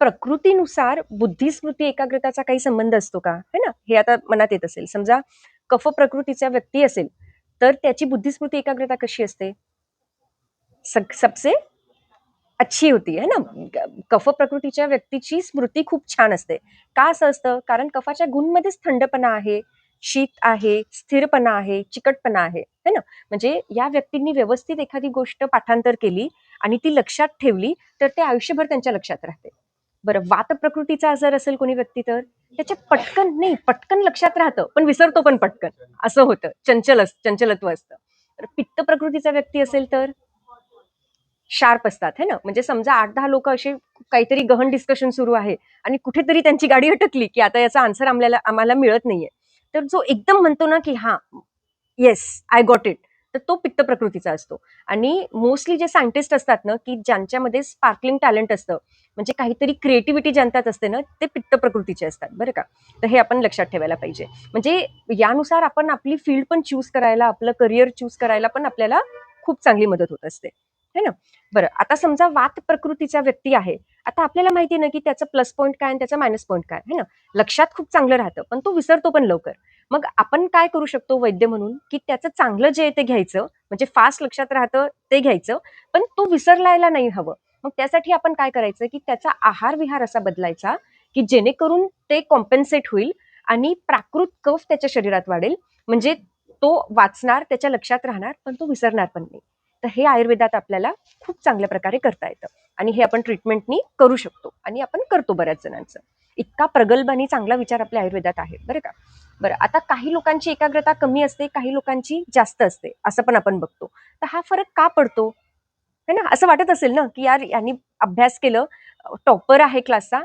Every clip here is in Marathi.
प्रकृतीनुसार बुद्धिस्मृती एकाग्रताचा काही संबंध असतो का? है ना? हे आता मनात येत असेल. समजा कफ प्रकृतीचा व्यक्ती असेल तर त्याची बुद्धिस्मृती एकाग्रता कशी असते? सग- सबसे अच्छी होती है ना? कफ प्रकृतीच्या व्यक्तीची स्मृती खूप छान असते. का असं असतं? कारण कफाच्या गुणमध्येच थंडपणा आहे शीत आहे स्थिरपणा आहे चिकटपणा आहे है ना? म्हणजे या व्यक्तींनी व्यवस्थित एखादी गोष्ट पाठांतर केली आणि ती लक्षात ठेवली तर ते आयुष्यभर त्यांच्या लक्षात राहते. बरं वात प्रकृतीचा आजार असेल कोणी व्यक्ती तर? त्याच्या पटकन नाही पटकन लक्षात राहतं पण विसरतो पण पटकन. असं होतं चंचल अस- चंचलत्व असतं. तर पित्त प्रकृतीचा व्यक्ती असेल तर? शार्प असतात है ना? म्हणजे समजा आठ दहा लोक असे काहीतरी गहन डिस्कशन सुरू आहे आणि कुठेतरी त्यांची गाडी अटकली की आता याचा आन्सर आम्हाला आम्हाला मिळत नाहीये. तर जो एकदम म्हणतो ना की हा येस आय गॉट इट तर तो पित्त प्रकृतीचा असतो. आणि मोस्टली जे सायंटिस्ट असतात ना की ज्यांच्यामध्ये स्पार्कलिंग टॅलेंट असतं म्हणजे काहीतरी क्रिएटिव्हिटी ज्यांच्यात असते ना ते पित्त प्रकृतीचे असतात. बरं का? तर हे आपण लक्षात ठेवायला पाहिजे. म्हणजे यानुसार आपण आपली फील्ड पण चूज करायला आपलं करिअर चूज करायला पण आपल्याला खूप चांगली मदत होत असते. है ना? बरं आता समजा वात प्रकृतीचा व्यक्ती आहे. आता आपल्याला माहिती आहे ना की त्याचं प्लस पॉईंट काय आणि त्याचा मायनस पॉईंट काय है ना? लक्षात खूप चांगलं राहतं पण तो विसरतो पण लवकर. मग आपण काय करू शकतो वैद्य म्हणून? की त्याचं चांगलं जे आहे ते घ्यायचं म्हणजे फास्ट लक्षात राहतं ते घ्यायचं पण तो विसरलायला नाही हवं. मग त्यासाठी आपण काय करायचं की त्याचा आहार विहार असा बदलायचा की जेणेकरून ते कॉम्पेन्सेट होईल आणि प्राकृत कफ त्याच्या शरीरात वाढेल. म्हणजे तो वाचणार त्याच्या लक्षात राहणार पण तो विसरणार पण नाही. तर हे आयुर्वेदात आपल्याला खूप चांगल्या प्रकारे करता येतं. आणि हे आपण ट्रीटमेंटनी करू शकतो. आणि आपण करतो बऱ्याच जणांचं. इतका प्रगल्भ आणि चांगला विचार आपल्या आयुर्वेदात आहे. बरं का? बरं आता काही लोकांची एकाग्रता कमी असते काही लोकांची जास्त असते असं पण आपण बघतो. तर हा फरक का पडतो? है ना? असं वाटत असेल ना की यार यांनी अभ्यास केलं टॉपर आहे क्लासचा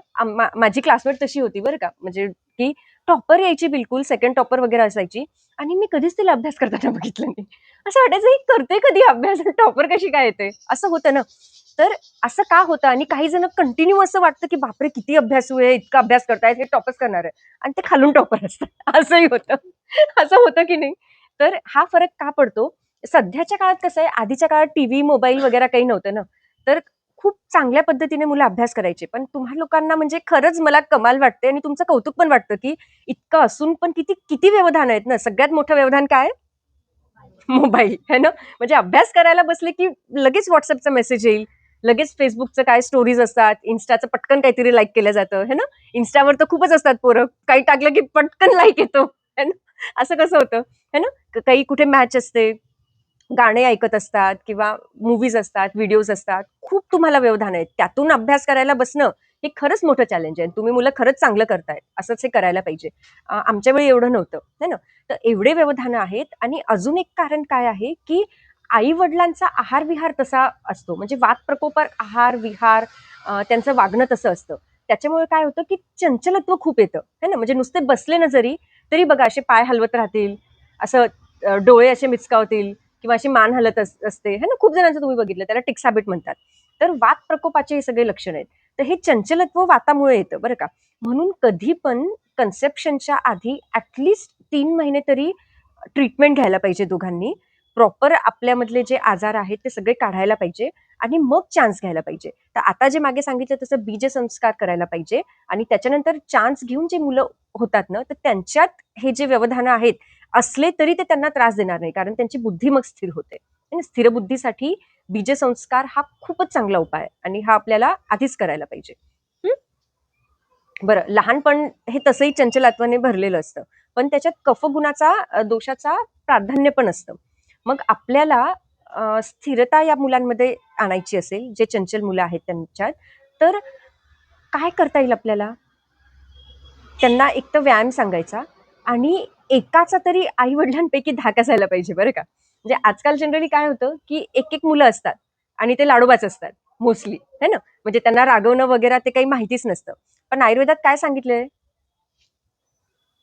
माझी क्लासमेट तशी होती बरं का? म्हणजे की टॉपर यायची बिलकुल सेकंड टॉपर वगैरे असायची. आणि मी कधीच तिला अभ्यास करताना बघितलं नाही. असं वाटायचं ही करते कधी अभ्यास? टॉपर कशी काय येते असं होतं ना. तर असं का होतं? आणि काही जण कंटिन्यू असं वाटतं की बापरे किती अभ्यासू आहे इतका अभ्यास करतायत हे टॉपच करणार आहे आणि ते खालून टॉपर असतात. असंही होतं. असं होतं की नाही? तर हा फरक का पडतो? सध्याच्या काळात कसं आहे? आधीच्या काळात टीव्ही मोबाईल वगैरे काही नव्हतं ना. तर खूप चांगल्या पद्धतीने मुलं अभ्यास करायचे. पण तुम्हा लोकांना म्हणजे खरंच मला कमाल वाटते आणि तुमचं कौतुक पण वाटतं की इतकं असून पण किती किती व्यवधान आहेत ना? सगळ्यात मोठं व्यवधान काय? मोबाईल. है ना? म्हणजे अभ्यास करायला बसले की लगेच व्हॉट्सअपचा मेसेज येईल लगेच फेसबुकचं काय स्टोरीज असतात इन्स्टाचं पटकन काहीतरी लाईक केलं जातं. है ना? इन्स्टावर तर खूपच असतात पोरं. काही टाकलं की पटकन लाईक येतो. है ना? असं कसं होतं? है ना? काही कुठे मॅच असते. गाणे ऐकत असतात किंवा मूवीज असतात व्हिडिओज असतात खूप तुम्हाला व्यवधान आहेत. त्यातून अभ्यास करायला बसणं हे खरंच मोठं चॅलेंज आहे. तुम्ही मुलं खरंच चांगलं करतायत. असंच हे करायला पाहिजे. आमच्या वेळी एवढं नव्हतं. है ना? तर एवढे व्यवधानं आहेत आणि अजून एक कारण काय आहे की आई वडिलांचा आहार विहार तसा असतो. म्हणजे वाद प्रकोपर आहार विहार त्यांचं वागणं तसं असतं. त्याच्यामुळे काय होतं की चंचलत्व खूप येतं. है ना? म्हणजे नुसते बसले ना जरी तरी बघा असे पाय हलवत राहतील. असं डोळे असे मिचकावतील. किंवा अशी मान हलत अस- असते. है ना? खूप जणांचं तुम्ही बघितलं त्याला टिक्साबिट म्हणतात. तर वात प्रकोपाचे हे सगळे लक्षण आहेत. तर हे चंचलत्व वातामुळे येतं बरं का? म्हणून कधी पण कन्सेप्शनच्या आधी ॲटलिस्ट तीन महिने तरी ट्रीटमेंट घ्यायला पाहिजे दोघांनी. प्रॉपर आपल्यामधले जे आजार आहेत ते सगळे काढायला पाहिजे आणि मग चान्स घ्यायला पाहिजे. तर आता जे मागे सांगितलं तसं बीज संस्कार करायला पाहिजे आणि त्याच्यानंतर चान्स घेऊन जे मुलं होतात ना तर त्यांच्यात हे जे व्यवधानं आहेत असले तरी ते त्यांना त्रास देणार नाही कारण त्यांची बुद्धी मग स्थिर होते. आणि स्थिर बुद्धीसाठी बीजसंस्कार हा खूपच चांगला उपाय आहे आणि हा आपल्याला आधीच करायला पाहिजे. बरं लहानपण हे तसंही चंचलत्वाने भरलेलं असतं पण त्याच्यात कफगुणाचा दोषाचा प्राधान्य पण असतं. मग आपल्याला स्थिरता या मुलांमध्ये आणायची असेल जे चंचल मुलं आहेत त्यांच्यात तर काय करता येईल आपल्याला? त्यांना एक तर व्यायाम सांगायचा आणि एकाचा तरी आई वडिलांपैकी धाक असायला पाहिजे बरं का? म्हणजे आजकाल जनरली काय होतं की एक एक मुलं असतात आणि ते लाडोबाच असतात मोस्टली है ना? म्हणजे त्यांना रागवणं वगैरे ते काही माहितीच नसतं. पण आयुर्वेदात काय सांगितलंय?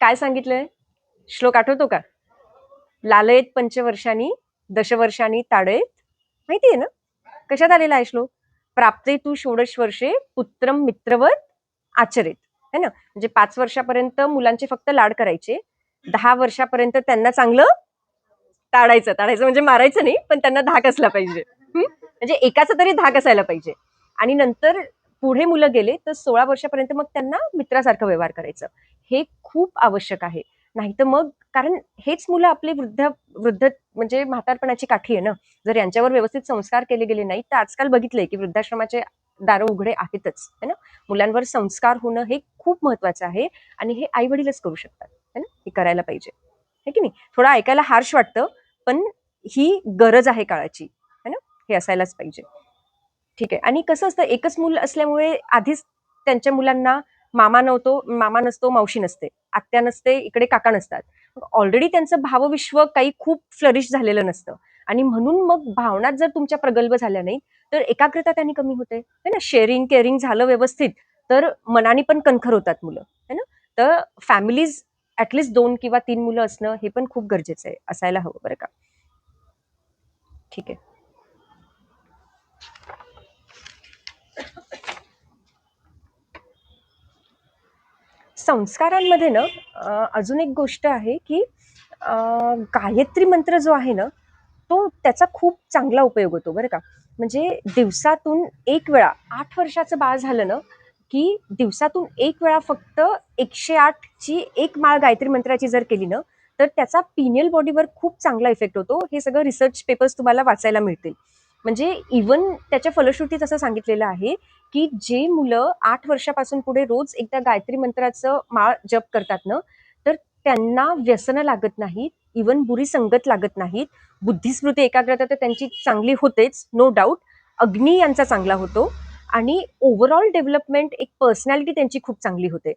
काय सांगितलंय? श्लोक आठवतो का? लालयेत पंचवर्षांनी दशवर्षांनी ताडयेत. माहितीये ना? कशात आलेला आहे श्लोक? प्राप्ते तू षोडश वर्षे पुत्रम मित्रवत आचरित. है ना? म्हणजे पाच वर्षापर्यंत मुलांचे फक्त लाड करायचे दहा वर्षापर्यंत त्यांना चांगलं ताडायचं. ताडायचं म्हणजे मारायचं नाही पण त्यांना धाक असला पाहिजे. म्हणजे एकाचा तरी धाक असायला पाहिजे. आणि नंतर पुढे मुलं गेले तर सोळा वर्षापर्यंत मग त्यांना मित्रासारखं व्यवहार करायचं. हे खूप आवश्यक आहे. नाही तर मग कारण हेच मुलं आपली वृद्ध वृद्ध म्हणजे म्हातारपणाची काठी आहे ना. जर यांच्यावर व्यवस्थित संस्कार केले गेले नाही तर आजकाल बघितलंय की वृद्धाश्रमाचे दारं उघडे आहेतच. है ना? मुलांवर संस्कार होणं हे खूप महत्वाचं आहे आणि हे आई वडीलच करू शकतात. है ना? हे करायला पाहिजे. है की नाही? थोडं ऐकायला हार्श वाटतं पण ही गरज आहे काळाची. है ना? हे असायलाच पाहिजे. ठीक आहे. आणि कसं असतं एकच मूल असल्यामुळे आधीच त्यांच्या मुलांना मामा नव्हतो मामा नसतो मावशी नसते. आत्या नसते इकडे काका नसतात. ऑलरेडी त्यांचं भावविश्व काही खूप फ्लरिश झालेलं नसतं. आणि म्हणून मग भावनात जर तुमच्या प्रगल्भ झाल्या नाही तर एकाग्रता त्यांनी कमी होते. है ना? शेअरिंग केअरिंग झालं व्यवस्थित तर मनाने पण कणखर होतात मुलं. है ना? तर फॅमिलीज ॲटलिस्ट दोन किंवा तीन मुलं असणं हे पण खूप गरजेचं आहे असायला हवं बरं का. ठीक आहे. संस्कारांमध्ये ना अजून एक गोष्ट आहे की गायत्री मंत्र जो आहे ना तो त्याचा खूप चांगला उपयोग होतो बरं का. म्हणजे दिवसातून एक वेळा आठ वर्षाचं बाळ झालं ना की दिवसातून एक वेळा फक्त एकशे आठ ची एक माळ गायत्री मंत्राची जर केली ना तर त्याचा पिनियल बॉडीवर खूप चांगला इफेक्ट होतो. हे सगळं रिसर्च पेपर्स तुम्हाला वाचायला मिळतील. म्हणजे इवन त्याच्या फलश्रुतीत असं सांगितलेलं आहे की जे मुलं आठ वर्षापासून पुढे रोज एकदा गायत्री मंत्राचं माळ जप करतात ना तर त्यांना व्यसनं लागत नाहीत इवन बुरी संगत लागत नाहीत. बुद्धिस्मृती एकाग्रता तर त्यांची चांगली होतेच नो डाऊट अग्नी यांचा चांगला होतो. आणि ओव्हरऑल डेव्हलपमेंट एक पर्सनॅलिटी त्यांची खूप चांगली होते.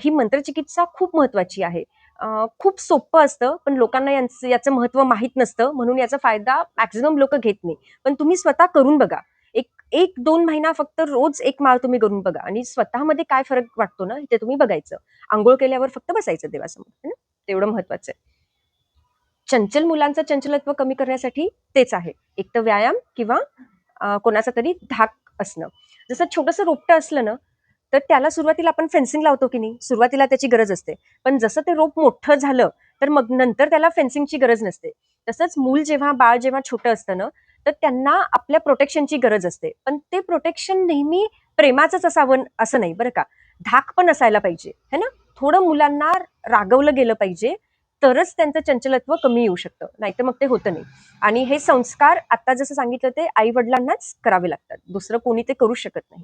ही मंत्रचिकित्सा खूप महत्वाची आहे. खूप सोपं असतं पण लोकांना यांचं याचं महत्त्व माहीत नसतं म्हणून याचा फायदा मॅक्झिमम लोक घेत नाही. पण तुम्ही स्वतः करून बघा. एक एक दोन महिना फक्त रोज एक माळ तुम्ही करून बघा. आणि स्वतःमध्ये काय फरक वाटतो ना ते तुम्ही बघायचं. आंघोळ केल्यावर फक्त बसायचं देवासमोर है ना? तेवढं महत्वाचं आहे. चंचल मुलांचं चंचलत्व कमी करण्यासाठी तेच आहे. एक तर व्यायाम किंवा कोणाचा तरी धाक असणं. जसं छोटंसं रोपटं असलं ना तर त्याला सुरुवातीला आपण फेन्सिंग लावतो की नाही? सुरुवातीला त्याची गरज असते. पण जसं ते रोप मोठं झालं तर मग नंतर त्याला फेन्सिंगची गरज नसते. तसंच मूल जेव्हा बाळ जेव्हा छोटं असतं ना तर त्यांना आपल्या प्रोटेक्शनची गरज असते. पण ते प्रोटेक्शन नेहमी प्रेमाचंच असावं असं नाही बरं का. धाक पण असायला पाहिजे है ना? थोडं मुलांना रागवलं गेलं पाहिजे तरच त्यांचं चंचलत्व कमी येऊ शकतं. नाहीतर मग ते होतं नाही. आणि हे संस्कार आता जसं सांगितलं ते आई वडिलांनाच करावे लागतात. दुसरं कोणी ते करू शकत नाही.